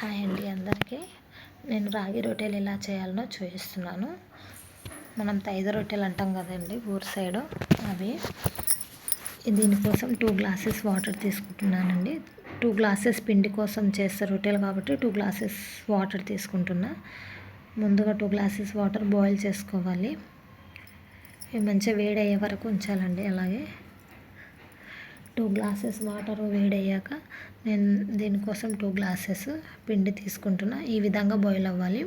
Hi అండి అందరికీ. నేను రాగి రొట్టెలు ఎలా చేయాలనో చూపిస్తున్నాను. మనం తైద రొట్టెలు అంటాం కదండి ఊరు సైడు అవి. దీనికోసం టూ గ్లాసెస్ వాటర్ తీసుకుంటున్నానండి. టూ గ్లాసెస్ పిండి కోసం చేస్తే రొట్టెలు కాబట్టి టూ గ్లాసెస్ వాటర్ తీసుకుంటున్నా. ముందుగా టూ గ్లాసెస్ వాటర్ బాయిల్ చేసుకోవాలి. ఇవి మంచిగా వేడి అయ్యే వరకు ఉంచాలండి అలాగే. టూ గ్లాసెస్ వాటర్ వేడయ్యాక నేను దీనికోసం టూ గ్లాసెస్ పిండి తీసుకుంటున్నా. ఈ విధంగా బాయిల్ అవ్వాలి.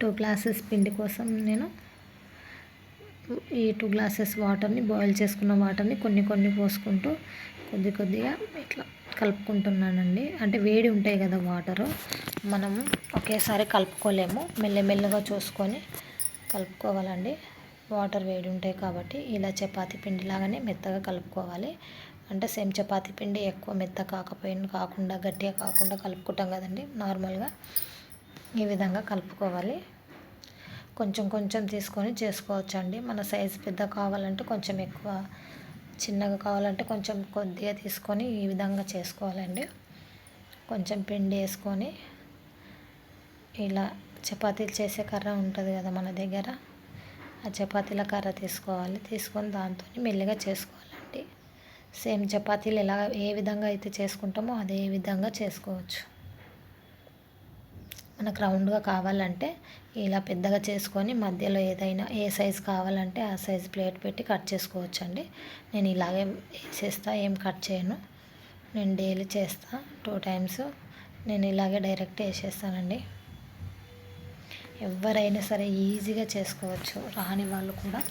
టూ గ్లాసెస్ పిండి కోసం నేను ఈ టూ గ్లాసెస్ వాటర్ని బాయిల్ చేసుకున్న వాటర్ని కొన్ని కొన్ని పోసుకుంటూ కొద్ది కొద్దిగా ఇట్లా కలుపుకుంటున్నానండి. అంటే వేడి ఉంటాయి కదా వాటరు మనము ఒకేసారి కలుపుకోలేము. మెల్లమెల్లగా చూసుకొని కలుపుకోవాలండి. వాటర్ వేడి ఉంటాయి కాబట్టి ఇలా చపాతీ పిండి లాగానే మెత్తగా కలుపుకోవాలి. అంటే సేమ్ చపాతీ పిండి ఎక్కువ మెత్త కాకపోయిన కాకుండా గట్టిగా కాకుండా కలుపుకుంటాం కదండి. నార్మల్గా ఈ విధంగా కలుపుకోవాలి. కొంచెం కొంచెం తీసుకొని చేసుకోవచ్చండి. మన సైజు పెద్ద కావాలంటే కొంచెం ఎక్కువ చిన్నగా కావాలంటే కొంచెం కొద్దిగా తీసుకొని ఈ విధంగా చేసుకోవాలండి. కొంచెం పిండి వేసుకొని ఇలా చపాతీలు చేసే కర్ర ఉంటుంది కదా మన దగ్గర. ఆ చపాతీల కర్ర తీసుకోవాలి. తీసుకొని దాంతో మెల్లిగా చేసుకో సేమ్ చపాతీలు ఎలా ఏ విధంగా అయితే చేసుకుంటామో అదే విధంగా చేసుకోవచ్చు. మనకు రౌండ్గా కావాలంటే ఇలా పెద్దగా చేసుకొని మధ్యలో ఏదైనా ఏ సైజు కావాలంటే ఆ సైజు ప్లేట్ పెట్టి కట్ చేసుకోవచ్చు అండి నేను ఇలాగే వేసేస్తా ఏం కట్ చేయను. నేను డైలీ చేస్తా టూ టైమ్స్. నేను ఇలాగే డైరెక్ట్ వేసేస్తానండి. ఎవరైనా సరే ఈజీగా చేసుకోవచ్చు రాని వాళ్ళు కూడా.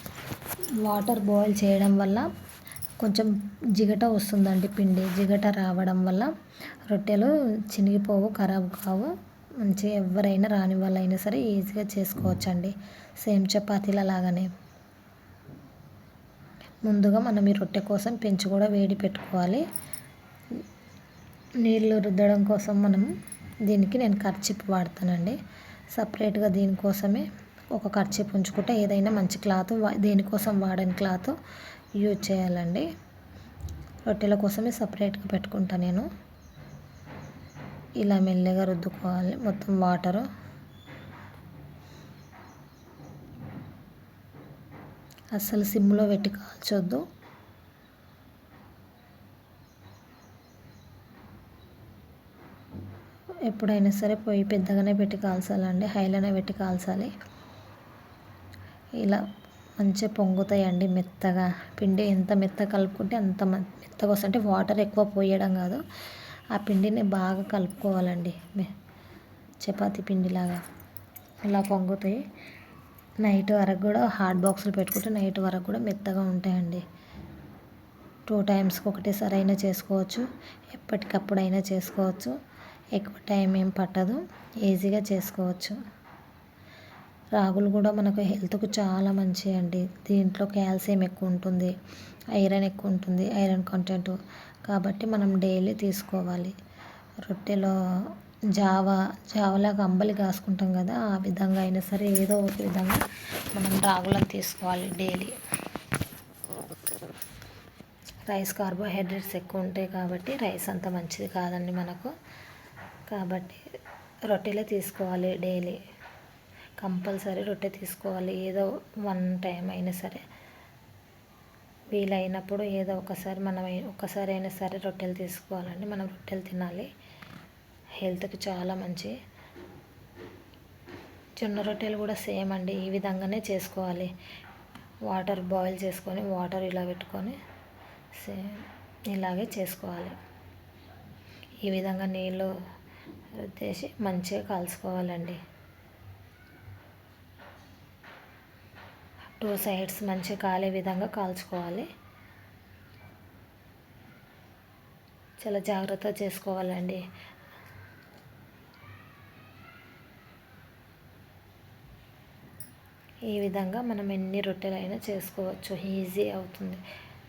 వాటర్ బాయిల్ చేయడం వల్ల కొంచెం జిగట వస్తుందండి పిండి. జిగట రావడం వల్ల రొట్టెలు చినిగిపోవు ఖరాబ్ కావు. మంచిగా ఎవరైనా రాని వాళ్ళైనా సరే ఈజీగా చేసుకోవచ్చండి. సేమ్ చపాతీల లాగానే. ముందుగా మనం ఈ రొట్టె కోసం పెంచి కూడా వేడి పెట్టుకోవాలి. నీళ్ళు రుద్దడం కోసం మనం దీనికి నేను ఖర్చిప్ వాడతానండి. సపరేట్గా దీనికోసమే ఒక ఖర్చిప్ ఉంచుకుంటే ఏదైనా మంచి క్లాత్ దేనికోసం వాడని క్లాత్ యూజ్ చేయాలండి. రొట్టెల కోసమే సపరేట్గా పెట్టుకుంటా నేను. ఇలా మెల్లగా రుద్దుకోవాలి. మొత్తం వాటరు. అస్సలు సిమ్లో పెట్టి కాల్చొద్దు. ఎప్పుడైనా సరే పొయ్యి పెద్దగానే పెట్టి కాల్చాలండి. హైలోనే పెట్టి కాల్చాలి. ఇలా మంచిగా పొంగుతాయండి మెత్తగా. పిండి ఎంత మెత్త కలుపుకుంటే అంత మెత్తగా వస్తుంది. అంటే వాటర్ ఎక్కువ పోయడం కాదు. ఆ పిండిని బాగా కలుపుకోవాలండి. చపాతీ పిండిలాగా ఇలా పొంగుతాయి. నైట్ వరకు కూడా హాట్ బాక్సులు పెట్టుకుంటే నైట్ వరకు కూడా మెత్తగా ఉంటాయండి. టూ టైమ్స్కి ఒకటేసారి అయినా చేసుకోవచ్చు. ఎప్పటికప్పుడైనా చేసుకోవచ్చు. ఎక్కువ టైం ఏం పట్టదు. ఈజీగా చేసుకోవచ్చు. రాగులు కూడా మనకు హెల్త్కు చాలా మంచివి అండి దీంట్లో కాల్షియం ఎక్కువ ఉంటుంది ఐరన్ ఎక్కువ ఉంటుంది ఐరన్ కంటెంట్. కాబట్టి మనం డైలీ తీసుకోవాలి. రొట్టెలో జావా జావలాగా అంబలి కాసుకుంటాం కదా ఆ విధంగా అయినా సరే ఏదో ఒక విధంగా మనం రాగులను తీసుకోవాలి డైలీ. రైస్ కార్బోహైడ్రేట్స్ ఎక్కువ ఉంటాయి కాబట్టి రైస్ అంత మంచిది కాదండి మనకు. కాబట్టి రొట్టెలే తీసుకోవాలి డైలీ. కంపల్సరీ రొట్టె తీసుకోవాలి. ఏదో వన్ టైం అయినా సరే. వీలైనప్పుడు ఏదో ఒకసారి మనం ఒక్కసారి అయినా సరే రొట్టెలు తీసుకోవాలండి. మనం రొట్టెలు తినాలి. హెల్త్కి చాలా మంచి. జొన్న రొట్టెలు కూడా సేమ్ అండి. ఈ విధంగానే చేసుకోవాలి. వాటర్ బాయిల్ చేసుకొని వాటర్ ఇలా పెట్టుకొని సేమ్ ఇలాగే చేసుకోవాలి. ఈ విధంగా నీళ్ళు రుద్దేసి మంచిగా కాల్చుకోవాలండి. టూ సైడ్స్ మంచిగా కాలే విధంగా కాల్చుకోవాలి. చాలా జాగ్రత్త చేసుకోవాలండి. ఈ విధంగా మనం ఎన్ని రొట్టెలైనా చేసుకోవచ్చు. ఈజీ అవుతుంది.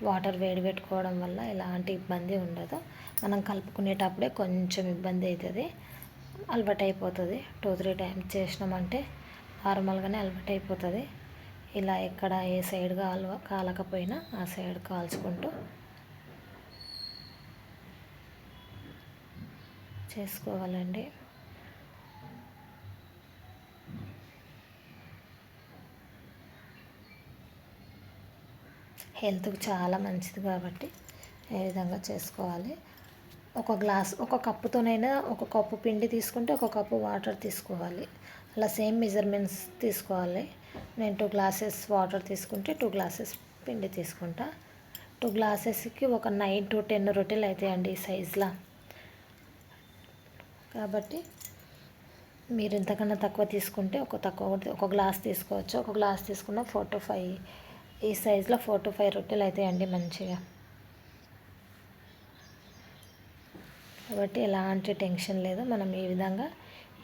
వాటర్ వేడి పెట్టుకోవడం వల్ల ఎలాంటి ఇబ్బంది ఉండదు. మనం కలుపుకునేటప్పుడే కొంచెం ఇబ్బంది అవుతుంది. అలవాటు అయిపోతుంది టూ త్రీ టైమ్స్ చేసినామంటే నార్మల్గానే అలవాటు అయిపోతుంది ఇలా ఎక్కడ ఏ సైడ్ కాలువ కాలకపోయినా ఆ సైడ్ కాల్చుకుంటూ చేసుకోవాలండి. హెల్త్కి చాలా మంచిది కాబట్టి ఏ విధంగా చేసుకోవాలి. ఒక గ్లాస్ ఒక కప్పుతోనైనా ఒక కప్పు పిండి తీసుకుంటే ఒక కప్పు వాటర్ తీసుకోవాలి. అలా సేమ్ మెజర్మెంట్స్ తీసుకోవాలి. నేను టూ గ్లాసెస్ వాటర్ తీసుకుంటే టూ గ్లాసెస్ పిండి తీసుకుంటా. టూ గ్లాసెస్కి ఒక నైన్ టు టెన్ రొట్టెలు అవుతాయండి ఈ సైజులో. కాబట్టి మీరు ఇంతకన్నా తక్కువ తీసుకుంటే ఒక తక్కువ ఒక గ్లాస్ తీసుకోవచ్చు. ఒక గ్లాస్ తీసుకున్న ఫోర్ టు ఫైవ్ ఈ సైజులో ఫోర్ టు ఫైవ్ రొట్టెలు అవుతాయండి మంచిగా. కాబట్టి ఎలాంటి టెన్షన్ లేదు. మనం ఈ విధంగా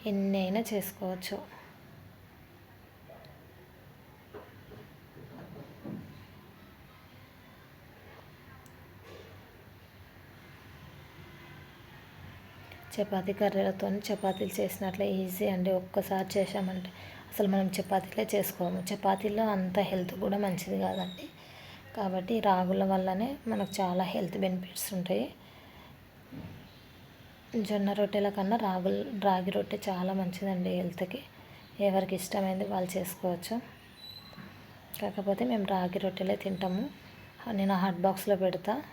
ఎన్ని అయినా చేసుకోవచ్చు. చపాతీ కర్రీలతో చపాతీలు చేసినట్లే ఈజీ అండి. ఒక్కసారి చేసామంటే అసలు మనం చపాతీలే చేసుకోము. చపాతీలో అంత హెల్త్ కూడా మంచిది కాదండి. కాబట్టి రాగుల వల్లనే మనకు చాలా హెల్త్ బెనిఫిట్స్ ఉంటాయి. జొన్న రొట్టెల కన్నా రాగులు రాగి రొట్టె చాలా మంచిదండి హెల్త్కి. ఎవరికి ఇష్టమైంది వాళ్ళు చేసుకోవచ్చు. కాకపోతే మేము రాగి రొట్టెలే తింటాము. నేను హాట్ బాక్స్లో పెడతా.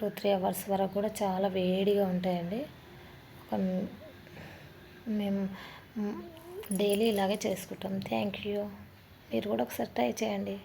టూ త్రీ అవర్స్ వరకు కూడా చాలా వేడిగా ఉంటాయండి. ఒక మేము డైలీ ఇలాగే చేసుకుంటాం. Thank you. మీరు కూడా ఒకసారి ట్రై చేయండి.